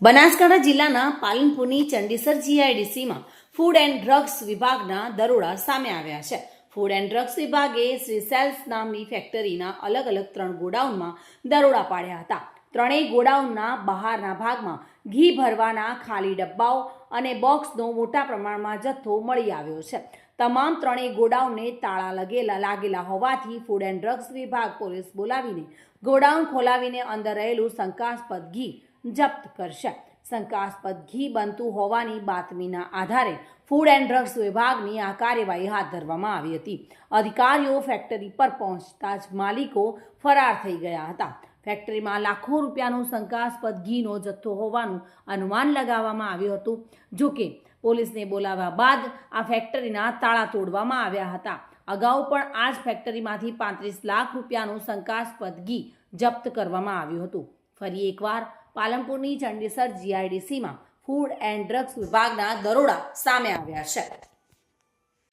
બનાસકાંઠા જિલ્લાના પાલનપુરની ચંડીસર જીઆઈડીસીમાં ફૂડ એન્ડ ડ્રગ્સ વિભાગના દરોડા સામે આવ્યા છે. ફૂડ એન્ડ ડ્રગ્સ વિભાગે શ્રી સેલ્સ નામની ફેક્ટરીના અલગ અલગ ત્રણ ગોડાઉનમાં દરોડા પાડ્યા હતા. ત્રણેય ગોડાઉનના બહારના ભાગમાં ઘી ભરવાના ખાલી ડબ્બાઓ અને બોક્સનો મોટા પ્રમાણમાં જથ્થો મળી આવ્યો છે. તમામ ત્રણેય ગોડાઉનને તાળા લગેલા લાગેલા હોવાથી ફૂડ એન્ડ ડ્રગ્સ વિભાગ પોલીસ બોલાવીને ગોડાઉન ખોલાવીને અંદર રહેલું શંકાસ્પદ ઘી જપ્ત કરશે. શંકાસ્પદ ઘી બનતું હોવાની બાતમીના આધારે ફૂડ એન્ડ ડ્રગ્સ વિભાગની આ કાર્યવાહી હાથ ધરવામાં આવી હતી. અધિકારીઓ ફેક્ટરી પર પહોંચતા જ માલિકો ફરાર થઈ ગયા હતા. ફેક્ટરીમાં લાખો રૂપિયાનું શંકાસ્પદ ઘીનો જથ્થો હોવાનું અનુમાન લગાવવામાં આવ્યું હતું. જો કે પોલીસને બોલાવ્યા બાદ આ ફેક્ટરીના તાળા તોડવામાં આવ્યા હતા. અગાઉ પણ આ જ ફેક્ટરીમાંથી પાંત્રીસ લાખ રૂપિયાનું શંકાસ્પદ ઘી જપ્ત કરવામાં આવ્યું હતું. ફરી એકવાર પાલનપુરની ચંડીસર જીઆઈડીસીમાં ફૂડ એન્ડ ડ્રગ્સ વિભાગના દરોડા સામે આવ્યા છે.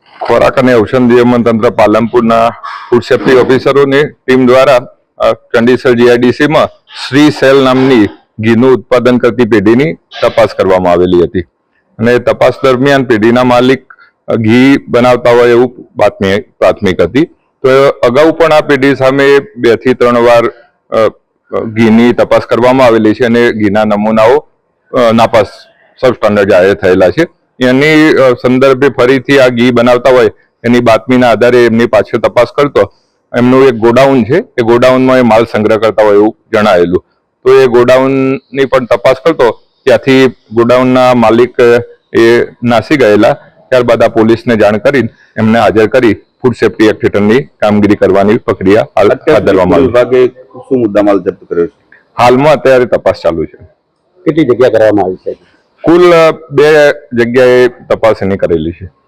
ખોરાક અને ઔષધ તંત્ર પાલનપુરના ફૂડ સેફ્ટી ઓફિસરોની ટીમ દ્વારા ચંડીસર જીઆઈડીસીમાં શ્રી સેલ નામની ઘીનું ઉત્પાદન કરતી પેઢીની તપાસ કરવામાં આવેલી હતી. અને તપાસ દરમિયાન પેઢીના માલિક ઘી બનાવતા હોય એવું બાતમી પ્રાથમિક હતી. તો અગાઉ પણ આ પેઢી સામે બેથી ત્રણ વાર ઘીની તપાસ કરવામાં આવેલી છે અને ઘીના નમૂનાઓ નાપાસ સબ સ્ટાન્ડર્ડ જાહેર થયેલા છે. એની સંદર્ભે ફરીથી આ ઘી બનાવતા હોય એની બાતમીના આધારે એમની પાછળ તપાસ કરતો એમનું એક ગોડાઉન છે. એ ગોડાઉનમાં એ માલ સંગ્રહ કરતા હોય એવું જણાયેલું. તો એ ગોડાઉનની પણ તપાસ કરતો ત્યાંથી ગોડાઉનના માલિક એ નાસી ગયેલા. ત્યારબાદ આ પોલીસને જાણ કરી એમને હાજર કરી ફૂડ સેફ્ટી એક્ટ હેઠળની કામગીરી કરવાની પ્રક્રિયા હાથ ધરવામાં આવી. શું મુદ્દામાલ જપ્ત કર્યો છે? હાલમાં અત્યારે તપાસ ચાલુ છે. કેટલી જગ્યા કરવામાં આવી છે? કુલ બે જગ્યાએ તપાસ એની કરેલી છે.